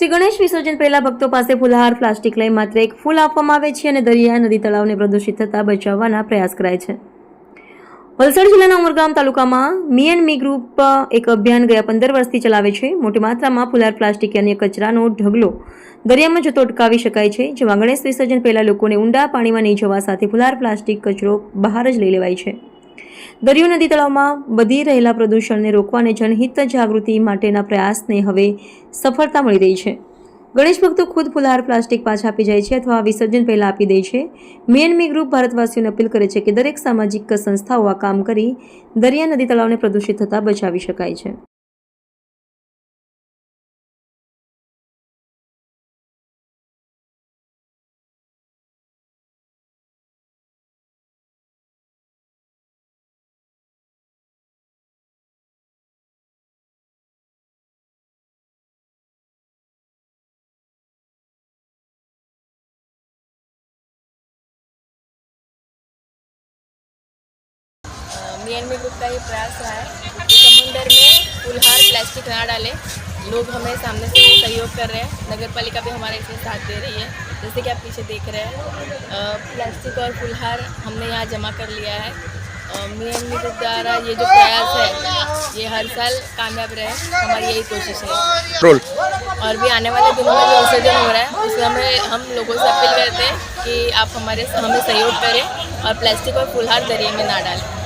શ્રી ગણેશ વિસર્જન પહેલા ભક્તો પાસે ફૂલહાર પ્લાસ્ટિક લઈ માત્ર એક ફૂલ આપવામાં આવે છે અને દરિયા, નદી, તળાવને પ્રદૂષિત થતા બચાવવાના પ્રયાસ કરાય છે. વલસાડ જિલ્લાના ઉમરગામ તાલુકામાં મી એન્ડ મી ગ્રુપ એક અભિયાન ગયા પંદર વર્ષથી ચલાવે છે. મોટી માત્રામાં ફુલાર પ્લાસ્ટિક અને કચરાનો ઢગલો દરિયામાં જતો અટકાવી શકાય છે, જેમાં ગણેશ વિસર્જન પહેલા લોકોને ઊંડા પાણીમાં નહીં જવા સાથે ફુલાર પ્લાસ્ટિક કચરો બહાર જ લઈ લેવાય છે. દરિયો નદી તળાવમાં વધી રહેલા પ્રદૂષણને રોકવા અને જનહિત જાગૃતિ માટેના પ્રયાસને હવે સફળતા મળી રહી છે. ગણેશ ભક્તો ખુદ ફુલહાર પ્લાસ્ટિક પાછા આપી જાય છે અથવા વિસર્જન પહેલાં આપી દે છે. મેન મી ગ્રુપ ભારતવાસીઓને અપીલ કરે છે કે દરેક સામાજિક સંસ્થાઓ આ કામ કરી દરિયા નદી તળાવને પ્રદૂષિત થતાં બચાવી શકાય છે. एंड मी ग्रुप का ये प्रयास रहा है कि समुंदर में फुलहार प्लास्टिक ना डालें। लोग हमें सामने से सहयोग कर रहे हैं। नगर पालिका भी हमारे इसमें साथ दे रही है। जैसे कि आप पीछे देख रहे हैं प्लास्टिक और फुलहार हमने यहाँ जमा कर लिया है। मी एंड मी ग्रुप द्वारा ये जो प्रयास है ये हर साल कामयाब रहे। हमारी यही कोशिश है। और भी आने वाले दिनों में जो विसर्जन हो रहा है उसमें हमें हम लोगों से अपील करते हैं कि आप हमारे हमें सहयोग करें और प्लास्टिक और फुलहार दरिए में ना डालें।